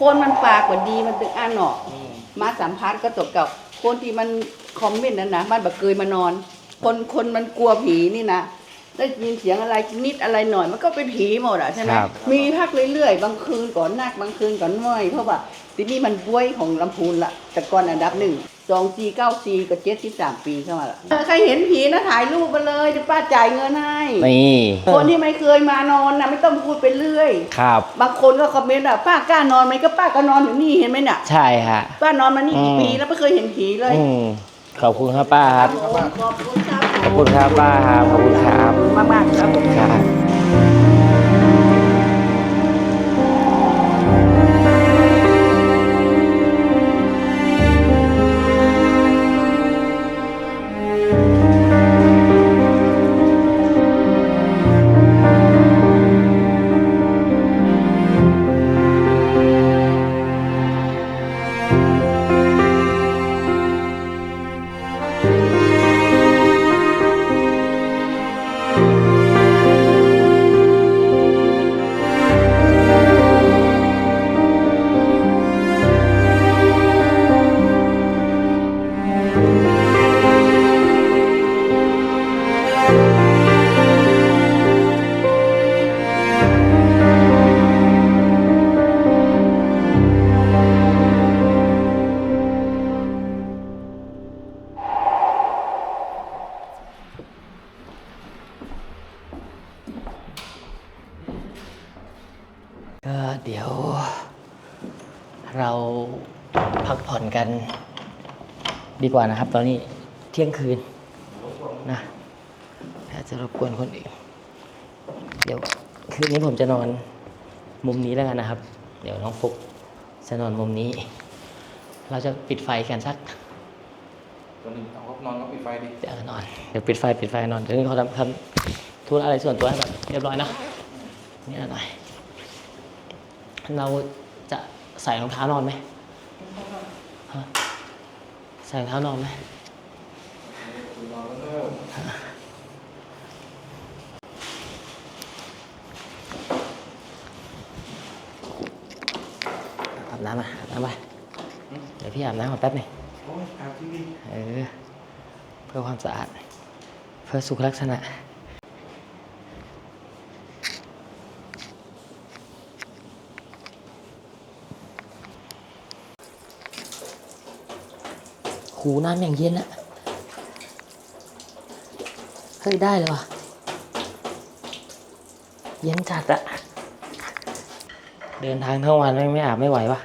คนมันปากกว่าดีมันตึงอ่านเนาะมาสัมภาษณ์ก็ตกกับคนที่มันคอมเมนต์นั้นนะมันแบบเคยมานอน คนคนมันกลัวผีนี่นะได้ยินเสียงอะไรนิดอะไรหน่อย มันก็เป็นผีหมดอะใช่ไหมครับ มีพักเรื่อยๆบางคืนก่อนนักบางคืนก่อนน้อยเพราะว่าที่นี่มันบ้วยของลำพูนละแต่ก่อนอันดับหนึ่ง สองจีเก้าจีก็เจ็ดสิบสามปีเข้ามาละเออใครเห็นผีนะถ่ายรูปมาเลยเดี๋ยวป้าจ่ายเงินให้ นี่คนที่ไม่เคยมานอนนะไม่ต้องพูดไปเรื่อย ครับ บางคนก็คอมเมนต์อะป้ากล้านอนไหมก็ป้าก็นอนอยู่นี่เห็นไหมน่ะ ใช่ฮะ ป้านอนมานี่กี่อืมปีแล้วไม่เคยเห็นผีเลย อืมขอบคุณครับป้าครับ ขอบคุณครับขอบคุณครับป้าครับ ขอบคุณครับ มากมากๆครับ ครับ ดีกว่านะครับ ตอนนี้เที่ยงคืนนะอาจจะรบกวนคนอื่น เดี๋ยวคืนนี้ผมจะนอนมุมนี้แล้วกันนะครับ เดี๋ยวน้องฟุกจะนอนมุมนี้ เราจะปิดไฟกันสักตัวหนึ่งเอานอนก็ปิดไฟดิเดี๋ยวนอน เดี๋ยวปิดไฟปิดไฟนอนเดี๋ยวนี้เขาทำทำธุระอะไรส่วนตัวให้แบบเรียบร้อยเนอะนี่หน่อยเราจะใส่รองเท้านอนไหมฮะ ใส่รองเท้านอนไหมนอนแล้วเริ่มอาบน้ำมาอาบน้ำไปเดี๋ยวพี่อาบน้ำก่อนแป๊บหนึงโอ้ยอาบที่นี่เออ เพื่อความสะอาด เพื่อสุขลักษณะ หูน้ำอย่างเย็นอะเฮ้ย ได้เลยว่ะ เย็นจัดอะเดินทางทั้งวันไม่ไม่อาบไม่ไหววะ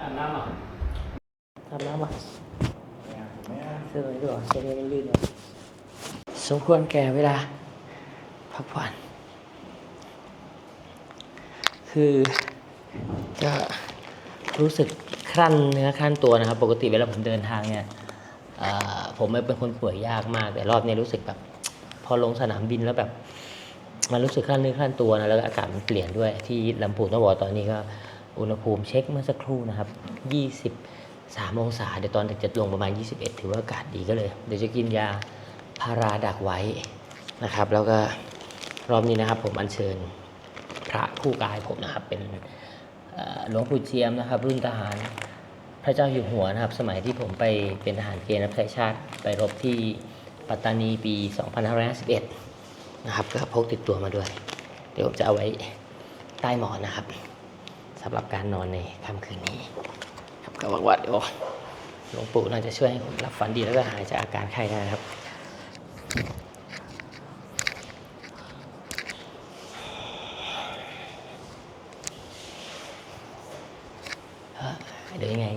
อาบน้ำอะอาบน้ำอะ ไม่อาบ เสื้อเลยด้วยเสื้อมันลื่นว่ะ สมควรแก่เวลาพักผ่อนคือจะรู้สึกครั่นเนื้อครั่นตัวนะครับ ปกติเวลาผมเดินทางเนี่ยเอ่อผมเป็นคนป่วยยากมาก แต่รอบนี้รู้สึกแบบ พอลงสนามบินแล้วแบบ มันรู้สึกคลั่นเนื้อคลั่นตัวนะแล้วอากาศมันเปลี่ยนด้วยที่ลำพูนต้องบอกตอนนี้ก็อุณหภูมิเช็คเมื่อสักครู่นะครับ 23 องศาเดี๋ยวตอนจะลงประมาณ 21 ถือว่าอากาศดีก็เลย เดี๋ยวจะกินยา พาราดักไว้นะครับ แล้วก็รอบนี้นะครับ ผมอัญเชิญพระคู่กายผมนะครับ เป็นหลวงปู่เจียมนะครับ รุ่นทหารพระเจ้าอยู่หัวนะครับ สมัยที่ผมไปเป็นทหารเกณฑ์รับใช้ชาติไปรบที่ปัตตานีปี 2551 นะครับ ก็พกติดตัวมาด้วย เดี๋ยวผมจะเอาไว้ใต้หมอนนะครับสำหรับการนอนในค่ำคืนนี้ครับก็หวังว่าเดี๋ยวหลวงปู่น่าจะช่วยให้ผมหลับฝันดีแล้วก็หายจากอาการไข้ได้นะครับ เดี๋ยวยังไง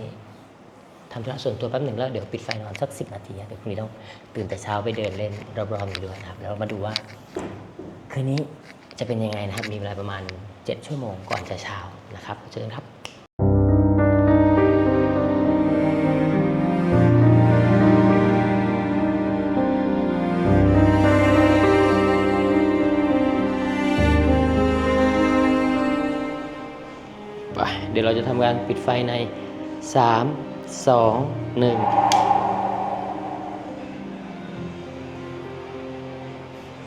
ทำธุระส่วนตัวแป๊บหนึ่งแล้วเดี๋ยวปิดไฟนอนสักสิบนาทีเดี๋ยวพรุ่งนี้ต้องตื่นแต่เช้าไปเดินเล่นรอบๆอยู่ด้วยนะครับ แล้วมาดูว่า คืนนี้จะเป็นยังไงนะครับ มีเวลาประมาณ 7 ชั่วโมงก่อนจะเช้านะครับเจอกันครับ เดี๋ยวเราจะทำการปิดไฟใน 3 2 1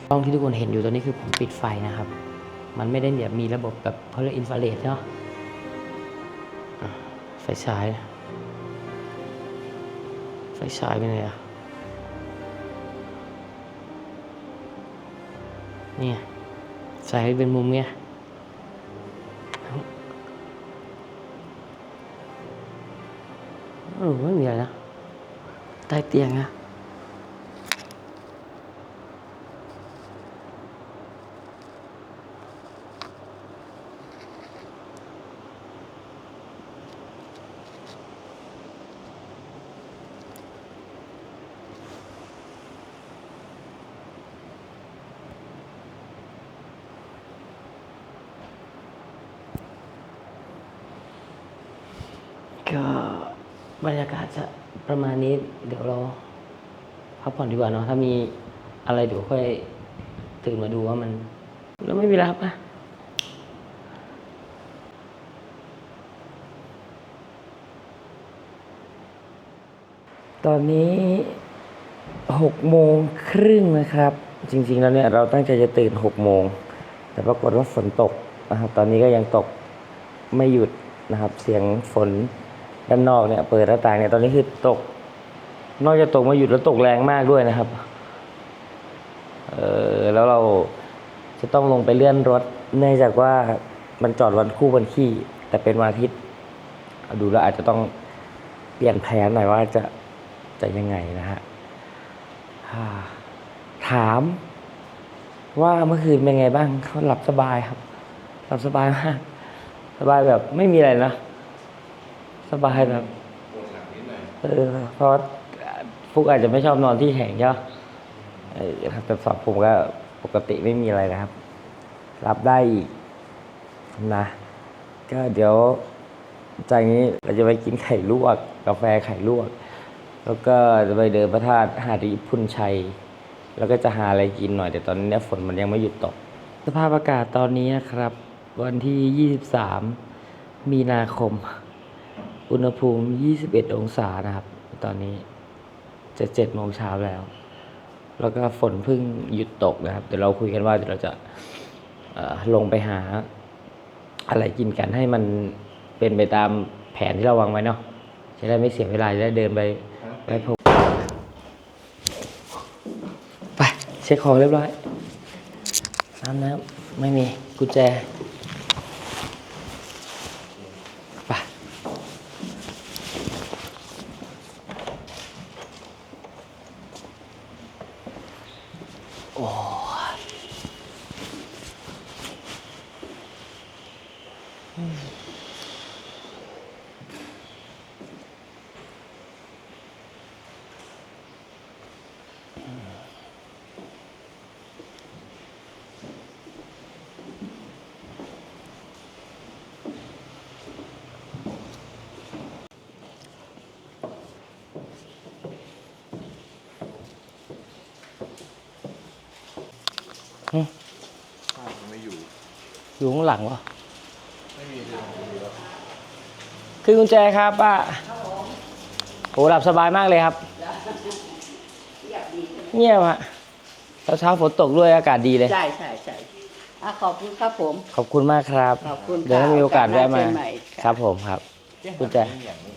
กล้องที่ทุกคนเห็นอยู่ตอนนี้คือผมปิดไฟนะครับ มันไม่ได้แบบมีระบบแบบเขาเรียกอินฟราเรดเนาะไฟฉาย ไฟฉายเป็นไงอะเนี่ยใส่ให้เป็นมุมเนี่ย เออไม่มีอะ บรรยากาศจะประมาณนี้ เดี๋ยวเราพักผ่อนดีกว่าเนาะถ้ามีอะไรเดี๋ยวค่อยตื่นมาดูว่ามัน แล้วไม่มีแล้วครับอะตอนนี้หกโมงครึ่งนะครับ จริง ๆ แล้วเนี่ยเราตั้งใจจะตื่นหกโมง แต่ปรากฏว่าฝนตกนะครับ ตอนนี้ก็ยังตกไม่หยุดนะครับ เสียงฝน ด้านนอกเนี่ยเปิดหน้าต่างเนี่ยตอนนี้คือตก นอกจากตกม่หยุดแล้วตกแรงมากด้วยนะครับ เออแล้วเราจะต้องลงไปเลื่อนรถเนื่องจากว่ามันจอดวันคู่วันขี้ แต่เป็นวันอาทิตย์ดูแล้วอาจจะต้องเปลี่ยนแผนหน่อยว่าจะจะยังไงนะฮะถามว่าเมื่อคืนเป็นไงบ้างเขาหลับสบายครับ หลับสบายมาก สบายแบบไม่มีอะไรนะ สบายแบบปวดหลังนิดหน่อยเออเพราะฟุกอาจจะไม่ชอบนอนที่แข็งใช่ไหมเออครับแต่สอบผมก็ปกติไม่มีอะไรนะครับ รับได้อีกนะ ก็เดี๋ยวจากนี้เราจะไปกินไข่ลวก กาแฟไข่ลวก แล้วก็จะไปเดินพระธาตุหาดริพุนชัย แล้วก็จะหาอะไรกินหน่อย แต่ตอนนี้เนี่ยฝนมันยังไม่หยุดตก สภาพอากาศตอนนี้นะครับ วันที่ 23 มีนาคม อุณหภูมิ 21 องศานะครับ ตอนนี้จะ7โมงเช้าแล้ว แล้วก็ฝนเพิ่งหยุดตกนะครับ เดี๋ยวเราคุยกันว่าเดี๋ยวเราจะเอ่อลงไปหาอะไรกินกันให้มันเป็นไปตามแผนที่เราวางไว้เนาะจะได้ไม่เสียเวลาจะได้เดินไปไปพบไปเช็คของเรียบร้อยน้ำน้ำไม่มีกุญแจ อืมภาพมันไม่อยู่ อยู่ข้างหลังวะไม่มีเลยของคุณแล้วคือกุญแจครับป้าโหหลับสบายมากเลยครับ เงียบฮะเช้าเช้าๆฝนตกด้วยอากาศดีเลย ใช่ใช่ใช่อะขอบคุณครับผม ขอบคุณมากครับ ขอบคุณเดี๋ยวถ้าค่ะมีโอกาสแวะมาโอกาสหน้าเชิญใหม่ค่ะครับผมครับกุญแจอย่างนี้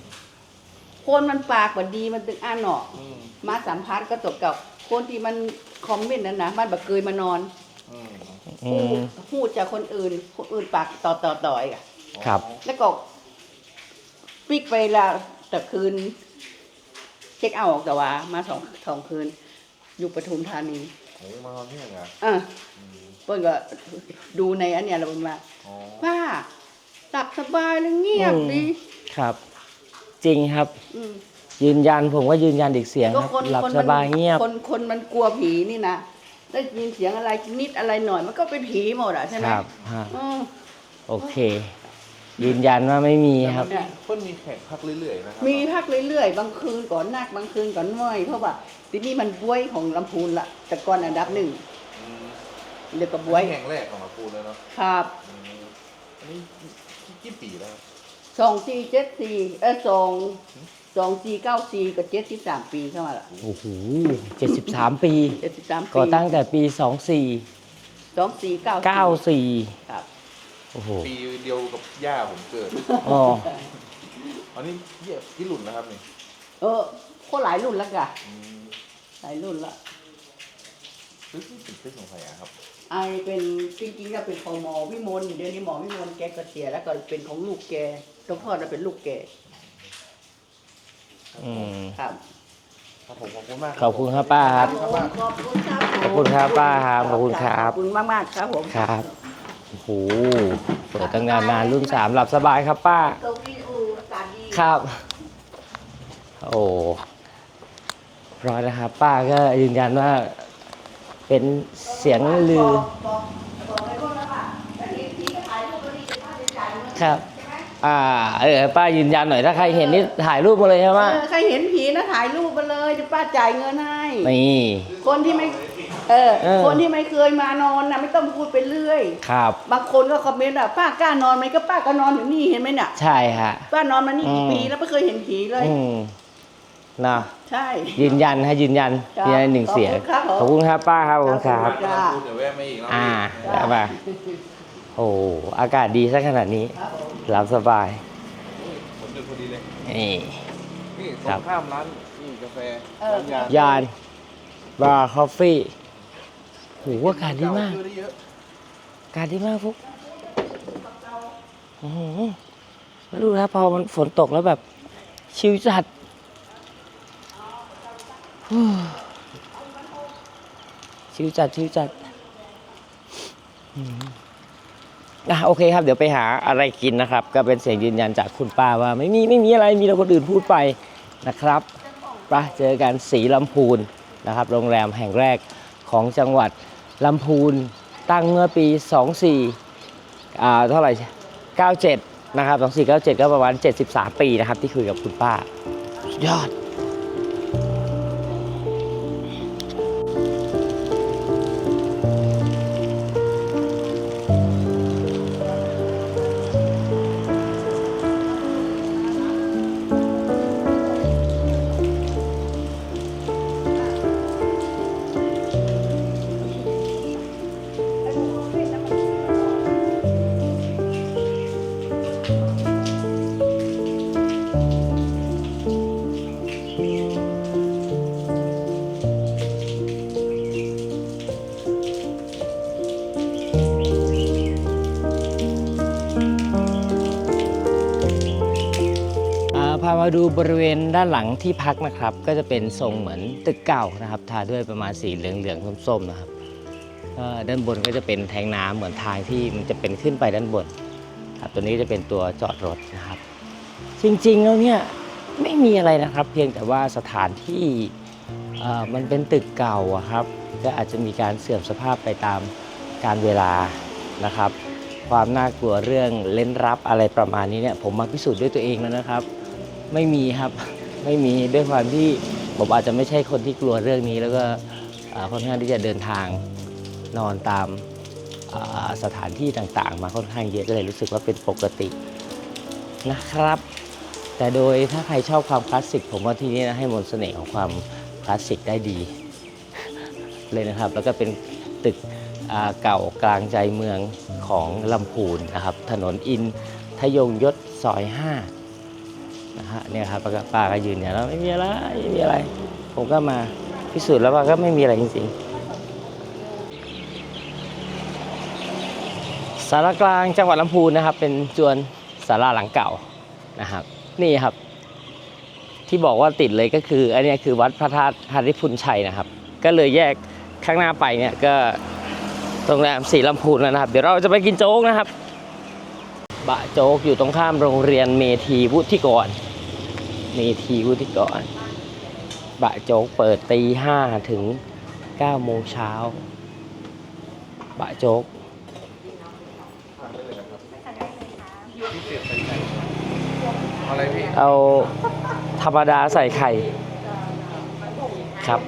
คนมันปากว่าดีมันตึงอ่านเนาะอืมมาสัมภาษณ์ก็ตกกับคนที่มันคอมเมนต์นั้นนะมันบักเกยมานอน อืมอืพูดมพูดจากคนอื่นคนอื่นปากต่อต่อต่อยอะครับ แล้วก็ปิกไปละแต่คืน เช็คเอาท์ออกแต่ว่า มาสองสองคืน อยู่ปทุมธานีโอ้มานอนที่ไหนอะอะอืมเปิ้ลก็ดูในอันเนี้ยเราเป็นว่าอ๋อป้าหลับสบายแล้วเงียบอืมดีครับ จริงครับ อืมยืนยันผมก็ยืนยันอีกเสียงก็ครับ คนหลับคนสมันบายเงียบ คนคนมันกลัวผีนี่นะ ได้ยินเสียงอะไรนิดอะไรหน่อย มันก็เป็นผีหมดอะใช่ไหมครับฮะอืมโอเค ยืนยันว่าไม่มีครับแต่เพิ่นมีแขกพักเรื่อยๆนะครัมีพักเรื่อยๆ บางคืนก่อนนักบางคืนก่อนน้อยเพราะว่าที่นี่มันบวยของลำพูนละแต่ก่อนอันดับหนึ่งอืมเรียกกับบอันวยนี้แห่งแรกของลำพูนเลยเนาะครับ อืมอันนี้กี่ปีแล้วครับสองสี่เจ็ดสี่เออสอง สองสี่เก้าสี่กับเจ็ดสิบสามปีเข้ามาละโอ้โหเจ็ดสิบสามปี เจ็ดสิบสามปีก่อตั้งแต่ปีสองสี่สองสี่เก้าเก้าสี่ครับโอ้โหปีเดียวกับย่าผมเกิด อ๋ออันนี้เยี่ยพี่หลุนนะครับนี่เออโคตรหลายรุ่นแล้วกะอืมหลายรุ่นละซื้อที่ติดซื้อของใครอะครับ ไอเป็นจริงๆก็เป็นของหมอวิมลเดี๋ยวนี้หมอวิมลแกก็เสียแล้วก็เป็นของลูกแกหลวงพ่อจะเป็นลูกแก อืมครับครับผมขอบคุณมากขอบคุณครับป้าครับ ขอบคุณครับขอบคุณครับป้าครับขอบคุณครับขอบคุณมากๆครับผม ครับ โอ้โหเปิดตั้งนานนานรุ่นสามหลับสบายครับป้าเก้าอี้อูอากาศดี ครับ โอ้ร้อยนะครับ ป้าก็ยืนยันว่า เป็นเสียงลือ บอกบอกบอกให้พวกนั้นว่าแต่ทีทีก็ถ่ายรูปก็ดีจะพาไปจ่ายเงินครับใช่ไหม อ่าเออป้ายืนยันหน่อยถ้าใครเห็นนี่ถ่ายรูปมาเลยใช่ไหมเออใครเห็นผีนะถ่ายรูปมาเลยเดี๋ยวป้าจ่ายเงินให้ นี่ คนที่ไม่เออ เออ คนที่ไม่เคยมานอนนะไม่ต้องพูดไปเรื่อย ครับ บางคนก็คอมเมนต์อะป้ากล้านอนไหมก็ป้าก็นอนอยู่นี่เห็นไหมเนี่ยใช่ฮะ ป้านอนมานี่กี่อืมปีแล้วไม่เคยเห็นผีเลย อืมนะใช่ ยืนยันให้ยืนยันครับยืนยันหนึ่งเสียงขอบคุณครับผม ขอบคุณครับป้าครับขอบคุณครับ จ้าคุณเดี๋ยวแวะมาอีกนะอ่าพี่ได้ป่ะ โอ้อากาศดีซะขนาดนี้ครับผมหลับสบายผมหยุดพอดีเลยนี่ นี่ตครรับ งข้ามร้านนี่กาแฟเออ ร้านยายานบาร์คอฟฟี่โหอากาศดีมาก เได้เยอะอากาศดีมากฟุกอื้อหือแล้วดูนะพอมันฝนตกแล้วแบบ ชิวจัดฮู้ชิวจัด ชิวจัดอืม อะโอเคครับเดี๋ยวไปหาอะไรกินนะครับ ก็เป็นเสียงยืนยันจากคุณป้าว่า ไม่มีไม่มีอะไรมีแต่คนอื่นพูดไปนะครับไปเจอกันสีลำพูนนะครับ โรงแรมแห่งแรกของจังหวัดลำพูนตั้งเมื่อปี 24อ่าเท่าไหร่97 นะครับ 2497 ก็ประมาณ 73 ปีนะครับ ที่คุยกับคุณป้า ยอด มาดูบริเวณด้านหลังที่พักนะครับ ก็จะเป็นทรงเหมือนตึกเก่านะครับ ทาด้วยประมาณสีเหลืองๆส้มๆนะครับด้านบนก็จะเป็นแทงน้ำเหมือนทางที่มันจะเป็นขึ้นไปด้านบนครับตัวนี้จะเป็นตัวจอดรถนะครับ จริงๆแล้วเนี่ยไม่มีอะไรนะครับ เพียงแต่ว่าสถานที่มันเป็นตึกเก่าครับ ก็อาจจะมีการเสื่อมสภาพไปตามการเวลานะครับ ความน่ากลัวเรื่องเล่นรับอะไรประมาณนี้เนี่ยผมมาพิสูจน์ด้วยตัวเองแล้วนะครับ ไม่มีครับ ไม่มีด้วยความที่ผมอาจจะไม่ใช่คนที่กลัวเรื่องนี้ แล้วก็ค่อนข้างที่จะเดินทางนอนตามสถานที่ต่างๆ มาค่อนข้างเยอะก็เลยรู้สึกว่าเป็นปกตินะครับ แต่โดยถ้าใครชอบความคลาสสิกผมว่าที่นี่นะให้มนต์เสน่ห์ของความคลาสสิกได้ดีเลยนะครับ แล้วก็เป็นตึกเก่ากลางใจเมืองของลำพูนนะครับ ถนนอินทยงยศซอย 5 นะฮะเนี่ยครับป้าก็ป้าก็ยืนยันว่าไม่มีอะไรไม่มีอะไร ผมก็มาพิสูจน์แล้วว่าก็ไม่มีอะไรจริงๆสารกลางจังหวัดลำพูนนะครับ เป็นจวนสาราหลังเก่านะครับ นี่ครับ ที่บอกว่าติดเลยก็คืออันนี้คือวัดพระธาตุฮาริพุนชัยนะครับ ก็เลยแยกข้างหน้าไปเนี่ยก็โรงแรมสีลำพูนแล้วนะครับ เดี๋ยวเราจะไปกินโจ๊กนะครับ บะโจ๊กอยู่ตรงข้ามโรงเรียนเมธีวุฒิกร เมธีวุฒิกร บะโจ๊กเปิดตีห้าถึงเก้าโมงเช้า บะโจ๊กพิเศษใส่ไข่อะไรพี่ เอาธรรมดาใส่ไข่ ครับ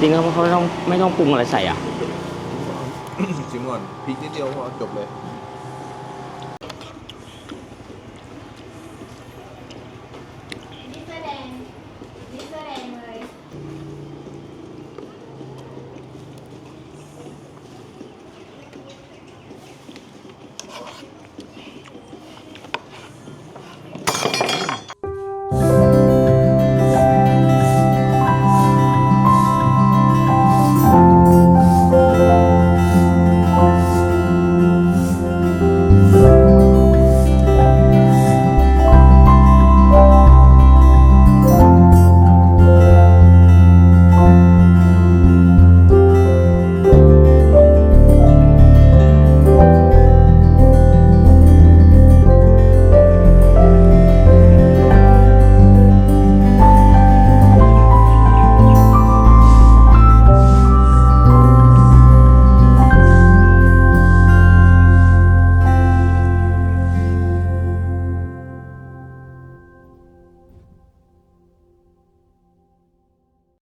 จริงๆเขาไม่ต้องไม่ต้องปรุงอะไรใส่อะ ชิมก่อนพริกนิดเดียวพอจบเลย